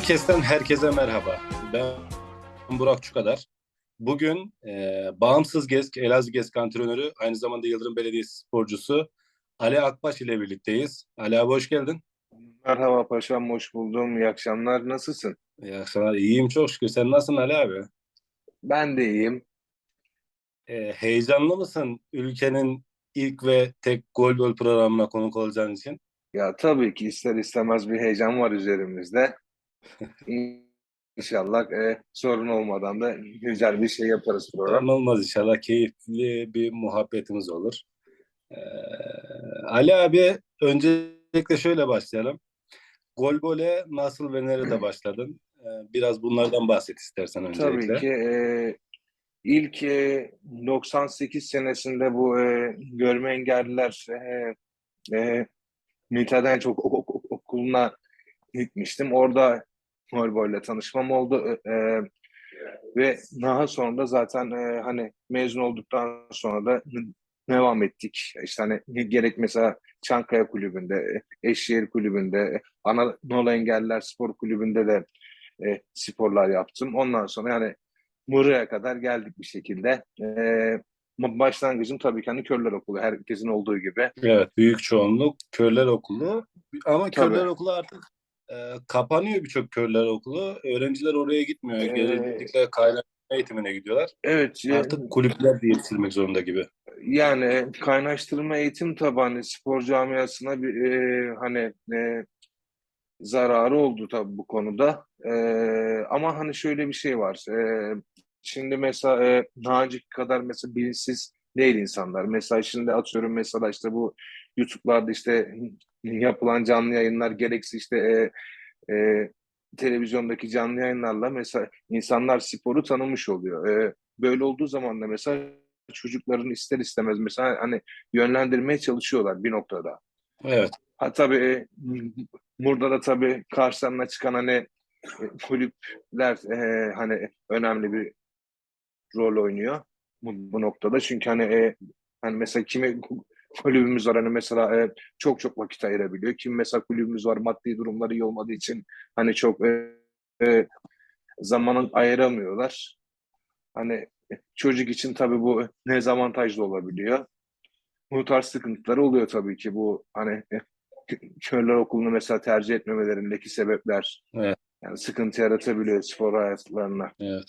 Kes'ten herkese merhaba. Ben Burak Çukadar. Bugün e, bağımsız GESK, Elazığ GESK antrenörü, aynı zamanda Yıldırım Belediyesi sporcusu Ali Akbaş ile birlikteyiz. Ali abi hoş geldin. Merhaba paşam, hoş buldum. İyi akşamlar. Nasılsın? İyi akşamlar. İyiyim çok şükür. Sen nasılsın Ali abi? Ben de iyiyim. E, heyecanlı mısın ülkenin ilk ve tek Gol Gol programına konuk olacağın için? Ya tabii ki ister istemez bir heyecan var üzerimizde. İnşallah e, sorun olmadan da güzel bir şey yaparız program. Olmaz inşallah. Keyifli bir muhabbetimiz olur. E, Ali abi öncelikle şöyle başlayalım. Gol Gol'e nasıl ve nerede başladın? E, biraz bunlardan bahset istersen öncelikle. Tabii ki e, ilk e, 98 senesinde bu e, görme engelliler e, e, Mithat çok okuluna gitmiştim. Orada Volvo tanışmam oldu. E, ve daha sonra da zaten e, hani mezun olduktan sonra da devam ettik. İşte hani gerek mesela Çankaya Kulübü'nde, Eşşehir Kulübü'nde, Anadolu Engelliler Spor Kulübü'nde de e, sporlar yaptım. Ondan sonra yani buraya kadar geldik bir şekilde. E, başlangıcım tabii ki hani Körler Okulu herkesin olduğu gibi. Evet, büyük çoğunluk Körler Okulu. Ama Tabii. Körler Okulu artık e, kapanıyor birçok Körler Okulu. Öğrenciler oraya gitmiyor. Ee, Genellikle kaynaşma eğitimine gidiyorlar. Evet, Artık kulüpler de yetiştirmek zorunda gibi. yani kaynaştırma eğitim tabanlı spor camiasına bir e, hani e, zararı oldu tabii bu konuda. E, ama hani şöyle bir şey var. E, şimdi mesela e, Naci kadar mesela bilinçsiz değil insanlar. Mesela şimdi atıyorum mesela işte bu YouTube'larda işte yapılan canlı yayınlar gereksiz işte e, e, televizyondaki canlı yayınlarla mesela insanlar sporu tanımış oluyor. E, böyle olduğu zaman da mesela çocukların ister istemez mesela hani yönlendirmeye çalışıyorlar bir noktada. Evet. Ha tabii e, burada da tabii karşılarına çıkan hani e, kulüpler e, hani önemli bir rol oynuyor bu, bu noktada. Çünkü hani e, hani mesela kimi kulübümüz var hani mesela e, çok çok vakit ayırabiliyor. Kim mesela kulübümüz var maddi durumları iyi olmadığı için hani çok e, e, zamanın ayıramıyorlar. Hani çocuk için tabii bu dezavantajlı olabiliyor. Bu tarz sıkıntıları oluyor tabii ki bu hani e, körler okulunu mesela tercih etmemelerindeki sebepler. Evet. Yani sıkıntı yaratabiliyor spor hayatlarına. Evet.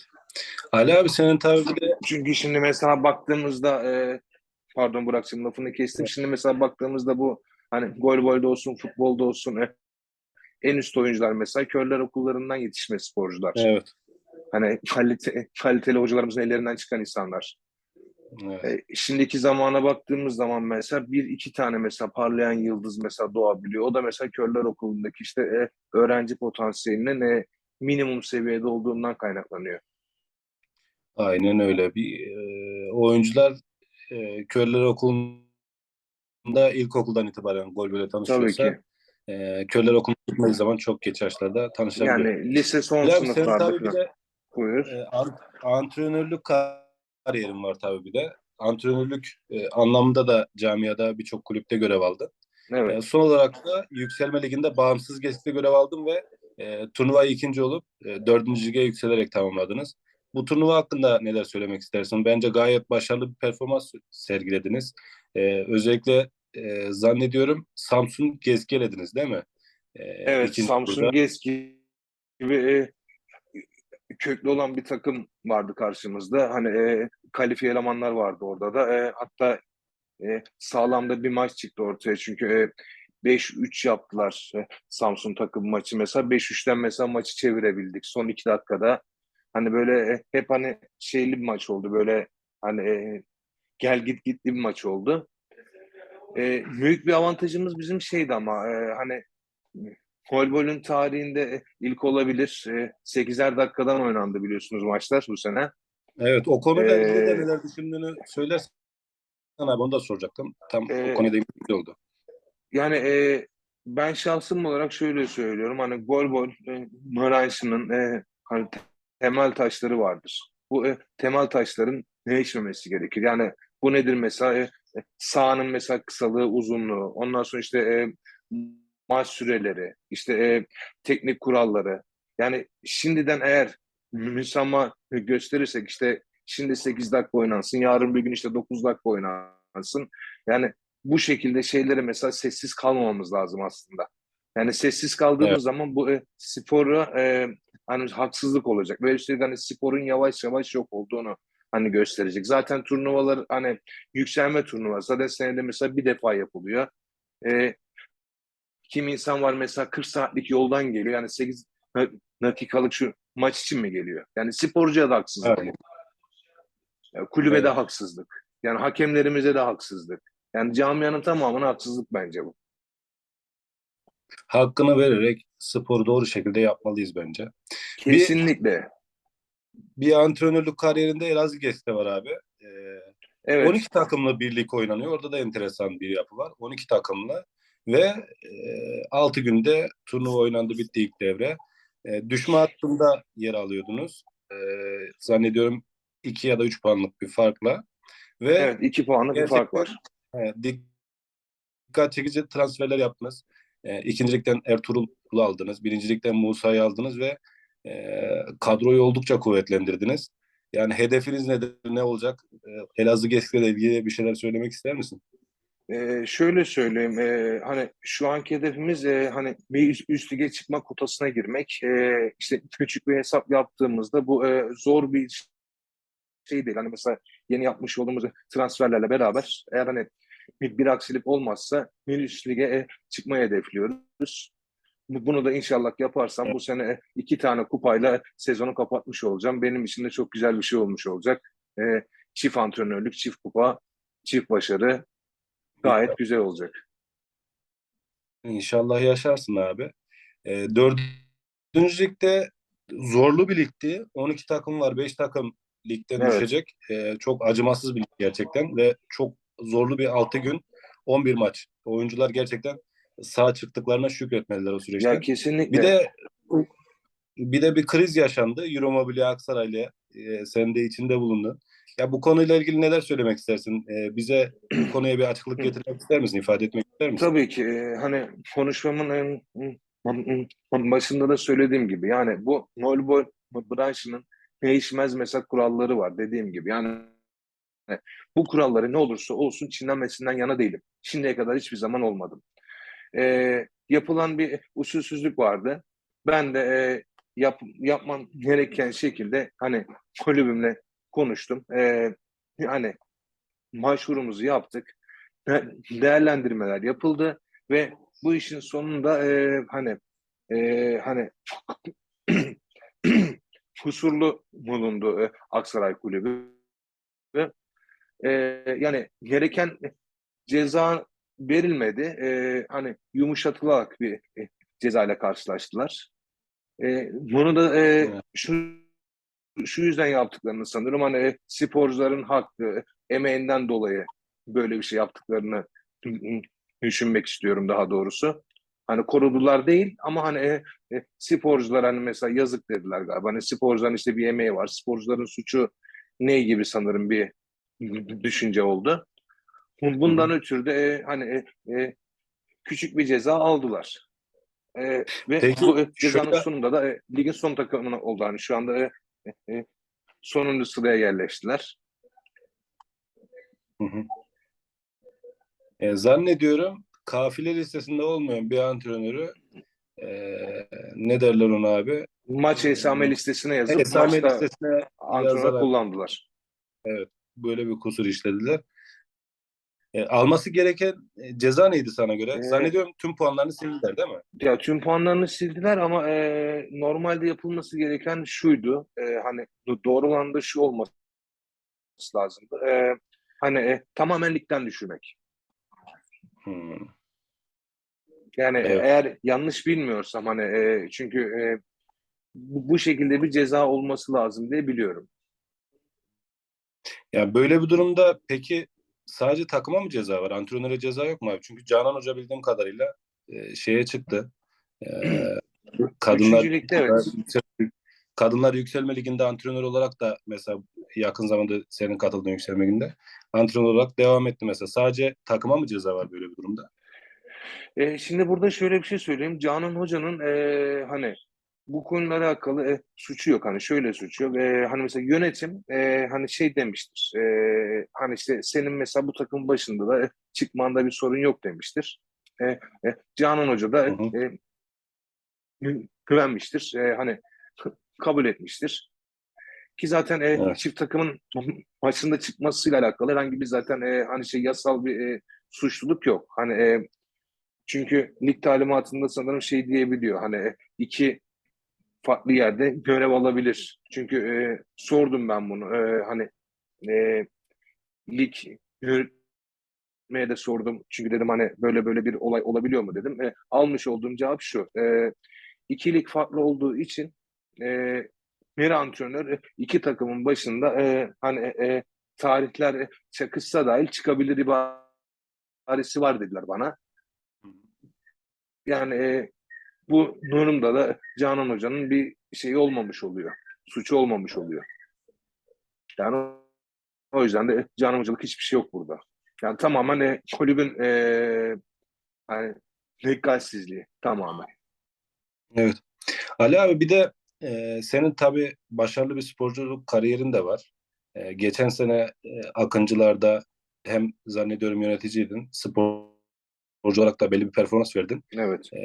Ali abi senin tabii de Çünkü şimdi mesela baktığımızda e, pardon Burak'cığım lafını kestim. Şimdi mesela baktığımızda bu hani golbolda olsun, futbolda olsun e, en üst oyuncular mesela körler okullarından yetişme sporcular. evet. Hani kalite, kaliteli hocalarımızın ellerinden çıkan insanlar. evet. E, şimdiki zamana baktığımız zaman mesela bir iki tane mesela parlayan yıldız mesela doğabiliyor. O da mesela körler okulundaki işte e, öğrenci potansiyelinin e, minimum seviyede olduğundan kaynaklanıyor. Aynen öyle. Bir e, oyuncular e, Körler Okulu'nda ilkokuldan itibaren gol böyle Tabii tanışıyorsa ki. e, Körler Okulu'na gitmediği zaman çok geç yaşlarda tanışabiliyor. Yani lise son senin sınıflarda tabii bir de Buyur. E, an- antrenörlük kariyerim var tabii bir de. Antrenörlük e, anlamında da camiada birçok kulüpte görev aldım. E, Evet. son olarak da Yükselme Ligi'nde bağımsız geçti görev aldım ve e, turnuvayı ikinci olup e, dördüncü lige yükselerek tamamladınız. Bu turnuva hakkında neler söylemek istersin? Bence gayet başarılı bir performans sergilediniz. E, özellikle e, zannediyorum Samsun Gezgelediniz değil mi? E, Evet, Samsun turda. Geski gibi e, köklü olan bir takım vardı karşımızda. Hani e, kalifiye elemanlar vardı orada da. E, hatta e, sağlam da bir maç çıktı ortaya. Çünkü e, 5-3 yaptılar e, Samsun takım maçı mesela. 5-3'ten mesela maçı çevirebildik son 2 dakikada. Hani böyle e, hep hani şeyli bir maç oldu. Böyle hani e, gel git gitli bir maç oldu. E, büyük bir avantajımız bizim şeydi ama e, hani Golbol'ün tarihinde ilk olabilir. E, 8'er dakikadan oynandı biliyorsunuz maçlar bu sene. Evet o ilgili de Ee, neler düşündüğünü söylersen abi onu da soracaktım. Tam Ee, o konuda ilgili oldu. Yani e, ben şahsım olarak şöyle söylüyorum. Hani Golbol e, branşının e, hani temel taşları vardır. Bu e, temel taşların değişmemesi gerekir. Yani bu nedir mesela? E, e, sahanın mesela kısalığı, uzunluğu. Ondan sonra işte e, maç süreleri, işte e, teknik kuralları. Yani şimdiden eğer müsamaha gösterirsek işte şimdi 8 dakika oynansın, yarın bir gün işte 9 dakika oynansın. Yani bu şekilde şeylere mesela sessiz kalmamamız lazım aslında. Yani sessiz kaldığımız Evet. zaman bu e, spora e, hani haksızlık olacak. Ve üstelik hani sporun yavaş yavaş yok olduğunu hani gösterecek. Zaten turnuvalar hani yükselme turnuvası. Zaten senede mesela bir defa yapılıyor. E, kim insan var mesela 40 saatlik yoldan geliyor. Yani 8 dakikalık şu maç için mi geliyor? Yani sporcuya da haksızlık. Evet. Ya Kulübe de Evet. haksızlık. Yani hakemlerimize de haksızlık. Yani camianın tamamına haksızlık bence bu. Hakkını vererek sporu doğru şekilde yapmalıyız bence. Kesinlikle. Bir antrenörlük kariyerinde Elazığ Geste var abi. Ee, Evet. 12 takımlı birlik oynanıyor. Orada da enteresan bir yapı var. 12 takımlı ve e, 6 günde turnuva oynandı bitti ilk devre. E, düşme hattında yer alıyordunuz. E, zannediyorum 2 ya da 3 puanlık bir farkla. Ve Evet. iki puanlık bir fark var. e, dikkat çekici transferler yaptınız. E, ikincilikten Ertuğrul'u aldınız. Birincilikten Musa'yı aldınız ve e, kadroyu oldukça kuvvetlendirdiniz. Yani hedefiniz nedir, ne olacak? E, Elazığ Gezg'le ilgili bir şeyler söylemek ister misin? Ee, şöyle söyleyeyim, e, hani şu anki hedefimiz e, hani bir üst, üst lige çıkma kotasına girmek. E, işte küçük bir hesap yaptığımızda bu e, zor bir şey değil. Hani mesela yeni yapmış olduğumuz transferlerle beraber eğer hani bir, bir aksilik olmazsa üst lige e, çıkmayı hedefliyoruz. Bu- Bunu da inşallah yaparsam bu sene e, iki tane kupayla sezonu kapatmış olacağım. Benim için de çok güzel bir şey olmuş olacak. E, çift antrenörlük, çift kupa, çift başarı gayet güzel olacak. İnşallah yaşarsın abi. E, dördüncü ligde zorlu bir ligdi. 12 takım var. 5 takım ligden Evet. düşecek. E, çok acımasız bir lig gerçekten ve çok zorlu bir 6 gün 11 maç. Oyuncular gerçekten sağ çıktıklarına şükretmediler o süreçte. Ya kesinlikle. Bir de bir de bir kriz yaşandı. Euromobilya Aksaray'la e, sen de içinde bulundun. Ya bu konuyla ilgili neler söylemek istersin? E, bize bu konuya bir açıklık getirmek ister misin? İfade etmek ister misin? Tabii ki e, hani konuşmamın en, başında da söylediğim gibi yani bu voleybol branşının değişmez mesela kuralları var dediğim gibi. Yani bu kuralları ne olursa olsun çiğnenmesinden yana değilim. Şimdiye kadar hiçbir zaman olmadım. E, yapılan bir usulsüzlük vardı. Ben de e, yap, yapmam gereken şekilde hani kulübümle konuştum. E, hani başvurumuzu yaptık. De- değerlendirmeler yapıldı ve bu işin sonunda e, hani e, hani kusurlu bulundu e, Aksaray Kulübü. E, yani gereken ceza verilmedi. E, hani yumuşatılarak bir e, ceza ile karşılaştılar. E, bunu da e, şu şu yüzden yaptıklarını sanırım. Hani e, sporcuların hakkı, emeğinden dolayı böyle bir şey yaptıklarını düşünmek istiyorum daha doğrusu. Hani korudular değil ama hani e, e, sporcular hani mesela yazık dediler galiba. Hani sporcuların işte bir emeği var. Sporcuların suçu ne gibi sanırım bir düşünce oldu. Bundan ötürü de e, hani e, e, küçük bir ceza aldılar. E, ve Peki, bu e, cezanın şöyle- sonunda da e, ligin son takımına oldu. Hani şu anda e, e, e, sonuncu sıraya yerleştiler. Hı hı. E, zannediyorum kafile listesinde olmayan bir antrenörü e, ne derler ona abi? Maç esame listesine yazıp Esame maçta listesine antrenör kullandılar. Böyle bir kusur işlediler. E, alması gereken e, ceza neydi sana göre? Ee, Zannediyorum tüm puanlarını sildiler değil mi? Ya tüm puanlarını sildiler ama e, normalde yapılması gereken şuydu. E, hani do- doğru olan da şu olması lazımdı. E, hani e, tamamen ligden düşürmek. Hmm. Yani Evet. eğer yanlış bilmiyorsam hani e, çünkü e, bu, bu şekilde bir ceza olması lazım diye biliyorum. Ya böyle bir durumda peki sadece takıma mı ceza var? Antrenöre ceza yok mu abi? Çünkü Canan Hoca bildiğim kadarıyla e, şeye çıktı. E, kadınlar ligde evet. Kadınlar Yükselme Ligi'nde antrenör olarak da mesela yakın zamanda senin katıldığın Yükselme Ligi'nde antrenör olarak devam etti mesela. Sadece takıma mı ceza var böyle bir durumda? E, şimdi burada şöyle bir şey söyleyeyim. Canan Hoca'nın e, hani bu konulara alakalı e, suçu yok. Hani şöyle suçu yok. E, hani mesela yönetim e, hani şey demiştir. E, hani işte senin mesela bu takım başında da e, çıkmanda bir sorun yok demiştir. E, e, Canan Hoca da Hı hı. e, gü- güvenmiştir. E, hani kabul etmiştir. Ki zaten e, Evet. çift takımın başında çıkmasıyla alakalı herhangi bir zaten e, hani şey yasal bir e, suçluluk yok. Hani e, çünkü lig talimatında sanırım şey diyebiliyor. Hani e, iki farklı yerde görev alabilir. Çünkü e, sordum ben bunu. E, hani e, lig yönetmeye de sordum. Çünkü dedim hani böyle böyle bir olay olabiliyor mu dedim. E, almış olduğum cevap şu. E, iki lig farklı olduğu için e, bir antrenör e, iki takımın başında e, hani e, tarihler e, çakışsa dahil çıkabilir ibaresi var dediler bana. Yani e, bu durumda da Canan Hoca'nın bir şeyi olmamış oluyor. Suçu olmamış oluyor. Yani o- yüzden de Canan Hoca'lık hiçbir şey yok burada. Yani tamamen e, kulübün e, hani dikkatsizliği tamamen. Evet. Ali abi bir de e, senin tabii başarılı bir sporculuk kariyerin de var. E, geçen sene e, Akıncılar'da hem zannediyorum yöneticiydin, sporcu olarak da belli bir performans verdin. Evet. E,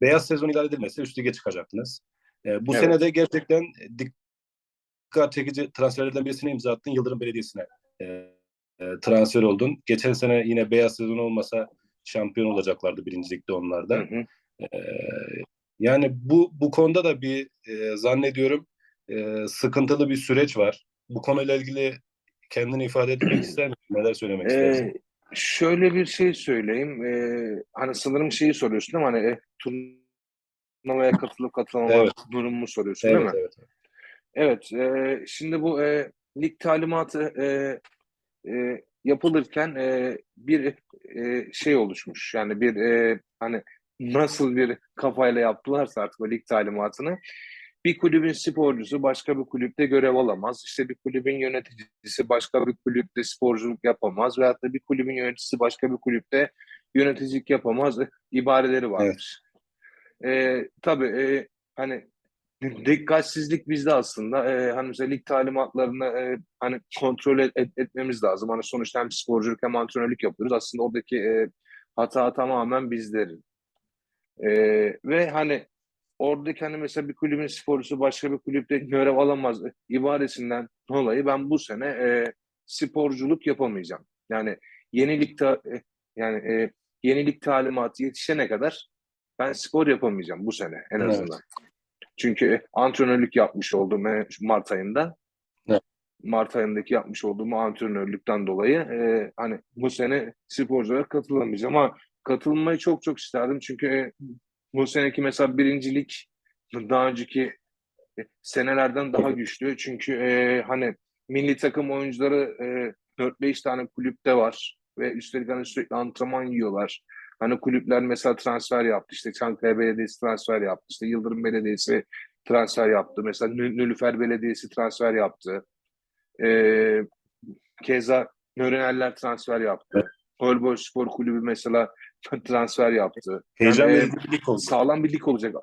beyaz sezon ilan edilmese üst lige çıkacaktınız. E, bu Evet. sene de gerçekten dikkat çekici transferlerden birisine imza attın. Yıldırım Belediyesi'ne e, e, transfer oldun. Geçen sene yine beyaz sezon olmasa şampiyon olacaklardı birinci ligde onlar da. Hı hı. Ee, yani bu bu konuda da bir e, zannediyorum e, sıkıntılı bir süreç var. Bu konuyla ilgili kendini ifade etmek ister misin? Neler söylemek istersin? Şöyle bir şey söyleyeyim. Ee, hani sanırım şeyi soruyorsun değil mi? Hani e, turnuvaya katılıp katılmama Evet. durumumu soruyorsun değil Evet, mi? evet. Evet. e, şimdi bu e, lig talimatı e, e, yapılırken e, bir e, şey oluşmuş. Yani bir e, hani nasıl bir kafayla yaptılarsa artık o lig talimatını bir kulübün sporcusu başka bir kulüpte görev alamaz. İşte bir kulübün yöneticisi başka bir kulüpte sporculuk yapamaz. Veyahut da bir kulübün yöneticisi başka bir kulüpte yöneticilik yapamaz. ibareleri varmış. Ee, tabii e, hani dikkatsizlik bizde aslında. Ee, hani mesela lig talimatlarını e, hani kontrol et, et- etmemiz lazım. Hani sonuçta hem sporculuk hem antrenörlük yapıyoruz. Aslında oradaki e, hata tamamen bizlerin. Ee, ve hani oradaki hani mesela bir kulübün sporcusu başka bir kulüpte görev alamaz ibaresinden dolayı ben bu sene e, sporculuk yapamayacağım. Yani yenilik ta, e, yani e, yenilik talimatı yetişene kadar ben spor yapamayacağım bu sene en Evet. azından. Çünkü antrenörlük yapmış oldum e, Mart ayında. Evet. Mart ayındaki yapmış olduğum antrenörlükten dolayı e, hani bu sene sporculara katılamayacağım ama katılmayı çok çok isterdim çünkü e, bu seneki mesela birincilik daha önceki e, senelerden daha güçlü. Çünkü e, hani milli takım oyuncuları e, 4-5 tane kulüpte var ve üstelik hani sürekli antrenman yiyorlar. Hani kulüpler mesela transfer yaptı. İşte Çankaya Belediyesi transfer yaptı. İşte Yıldırım Belediyesi transfer yaptı. Mesela Nü- Nülüfer Belediyesi transfer yaptı. E, keza Nöreneller transfer yaptı. Holboy Spor Kulübü mesela transfer yaptı. Heyecan Yani, verici bir lig oldu. sağlam bir lig olacak.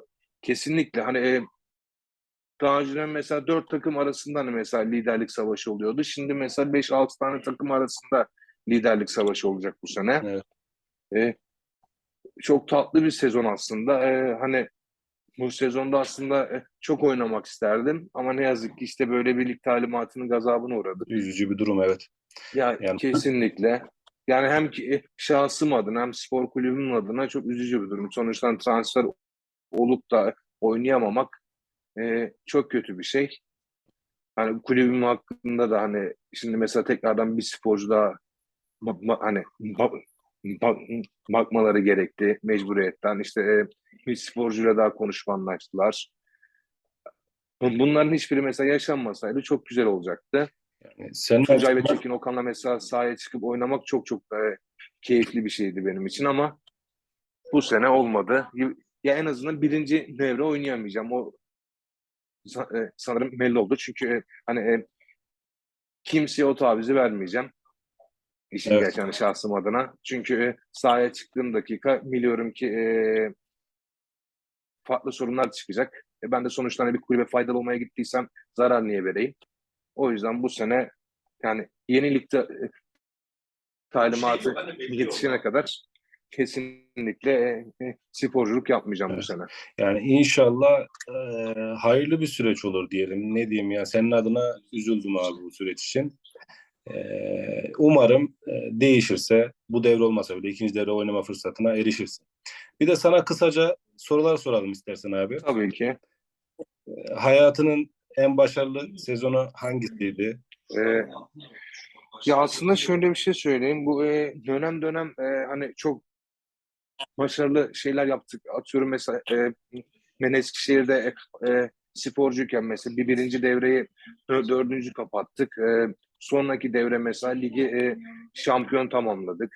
Kesinlikle. Hani e, daha önceden mesela dört takım arasında hani mesela liderlik savaşı oluyordu. Şimdi mesela 5-6 tane takım arasında liderlik savaşı olacak bu sene. Evet. E, çok tatlı bir sezon aslında. E, hani bu sezonda aslında e, çok oynamak isterdim. Ama ne yazık ki işte böyle bir lig talimatının gazabına uğradık. Üzücü bir durum evet. Ya Yani- kesinlikle. Yani hem ki e, şahsım adına hem spor kulübümün adına çok üzücü bir durum. Sonuçta transfer olup da oynayamamak e, çok kötü bir şey. Hani kulübüm hakkında da hani şimdi mesela tekrardan bir sporcu daha ba- ba- hani ba- ba- bakmaları gerekti mecburiyetten. İşte e, bir sporcuyla daha konuşma anlaştılar. Bunların hiçbiri mesela yaşanmasaydı çok güzel olacaktı. Yani senin Tuncay ve Tekin Okan'la mesela sahaya çıkıp oynamak çok çok e, keyifli bir şeydi benim için ama bu sene olmadı. Ya en azından birinci devre oynayamayacağım. O e, sanırım belli oldu. Çünkü e, hani e, kimseye o tavizi vermeyeceğim. İşin Evet. gerçeği yani şahsım adına. Çünkü e, sahaya çıktığım dakika biliyorum ki e, farklı sorunlar çıkacak. E, ben de sonuçta hani bir kulübe faydalı olmaya gittiysem zarar niye vereyim? O yüzden bu sene yani yenilikte e, talimatı yetişene kadar kesinlikle e, e, sporculuk yapmayacağım bu Evet. sene. Yani inşallah e, hayırlı bir süreç olur diyelim. Ne diyeyim ya senin adına üzüldüm abi bu süreç için. E, umarım e, değişirse bu devre olmasa bile ikinci devre oynama fırsatına erişirsin. Bir de sana kısaca sorular soralım istersen abi. Tabii ki. E, hayatının en başarılı sezonu hangisiydi? E, ya aslında şöyle bir şey söyleyeyim. Bu e, dönem dönem e, hani çok başarılı şeyler yaptık. Atıyorum mesela e, ben Eskişehir'de e, e, sporcuyken mesela bir birinci devreyi dö- dördüncü kapattık. E, sonraki devre mesela ligi e, şampiyon tamamladık.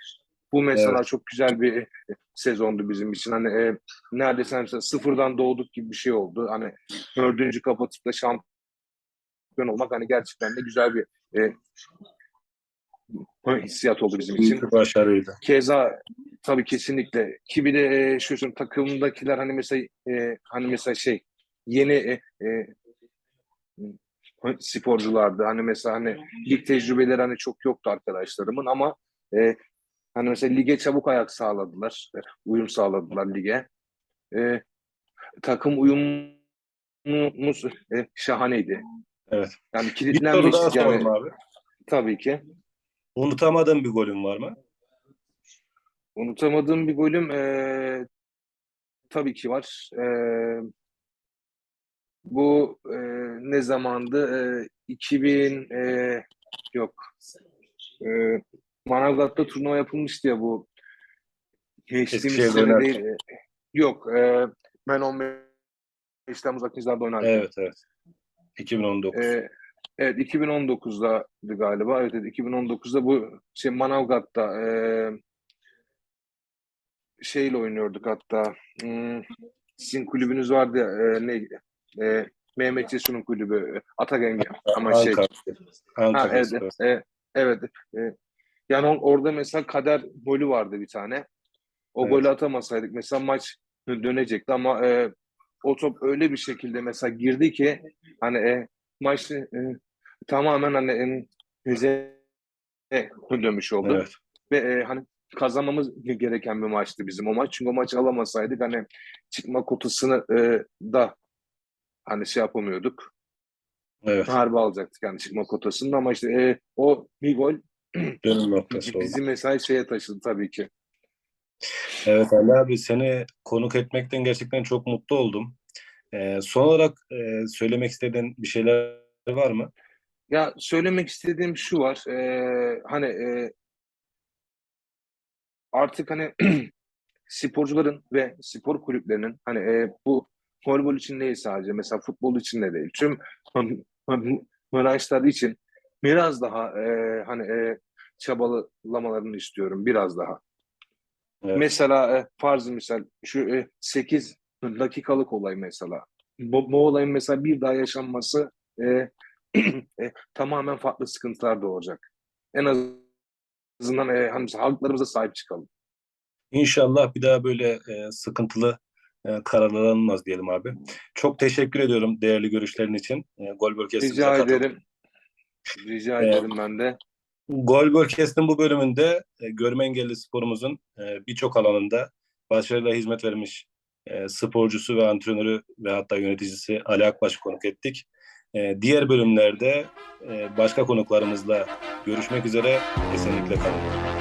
Bu mesela Evet. çok güzel bir sezondu bizim için. Hani e, neredeyse mesela sıfırdan doğduk gibi bir şey oldu. Hani dördüncü kapatıp da şampiyon olmak hani gerçekten de güzel bir e, hissiyat oldu bizim için. Başarıydı. Keza tabii kesinlikle. Ki bir de e, şu takımdakiler hani mesela e, hani mesela şey yeni e, e, sporculardı. Hani mesela hani lig tecrübeleri hani çok yoktu arkadaşlarımın ama e, hani mesela lige çabuk ayak sağladılar. e, Uyum sağladılar lige. E, takım uyumumuz e, şahaneydi. Evet. Yani kilitlenmiştik yani abi. tabii ki. Unutamadığın bir golün var mı? Unutamadığım bir golüm eee, tabii ki var. Eee, bu eee, ne zamandı? Eee, 2000 eee, yok. Eee Manavgat'ta turnuva yapılmıştı ya bu. Geçtiğimiz sene değil. Eee, Yok. eee, ben 15 Temmuz Akdenizler'de oynarken. Evet evet. 2019. Ee, evet 2019'daydı galiba. Evet, evet 2019'da bu şey Manavgat'ta e, şeyle oynuyorduk hatta. Hmm, sizin kulübünüz vardı ya e, ne e, Mehmet Cesur'un kulübü Atagenge ama şey ha evet e, evet e, yani or- orada mesela kader golü vardı bir tane. O Evet. golü atamasaydık mesela maç dönecekti ama e, o top öyle bir şekilde mesela girdi ki hani e, maç e, tamamen hani e, bize dönmüş oldu. Evet. Ve e, hani kazanmamız gereken bir maçtı bizim o maç. Çünkü o maçı alamasaydık hani çıkma kotasını e, da hani şey yapamıyorduk. Evet. Harbi alacaktık yani çıkma kotasını ama işte e, o bir gol Dönüm noktası oldu. bizi mesela şeye taşıdı tabii ki. Evet Ali abi seni konuk etmekten gerçekten çok mutlu oldum. Ee, son olarak e, söylemek istediğin bir şeyler var mı? Ya söylemek istediğim şu var. e, hani e, artık hani sporcuların ve spor kulüplerinin hani e, bu voleybol için değil sadece mesela futbol için de değil. Tüm branşlar için biraz daha e, hani e, çabalamalarını istiyorum biraz daha. Evet. Mesela e, farz misal şu e, 8 dakikalık olay mesela. Bu, bu olayın mesela bir daha yaşanması e, e, tamamen farklı sıkıntılar doğacak. En azından e, hani haklarımıza sahip çıkalım. İnşallah bir daha böyle e, sıkıntılı e, kararlar alınmaz diyelim abi. Çok teşekkür ediyorum değerli görüşlerin için. E, Gol Bölgesi'mize Rica katıldın. ederim. Rica Evet. ederim ben de. Gol Bölgesi'nin bu bölümünde e, görme engelli sporumuzun e, birçok alanında başarıyla hizmet vermiş e, sporcusu ve antrenörü ve hatta yöneticisi Ali Akbaş'ı konuk ettik. E, diğer bölümlerde e, başka konuklarımızla görüşmek üzere. Kesinlikle kalın.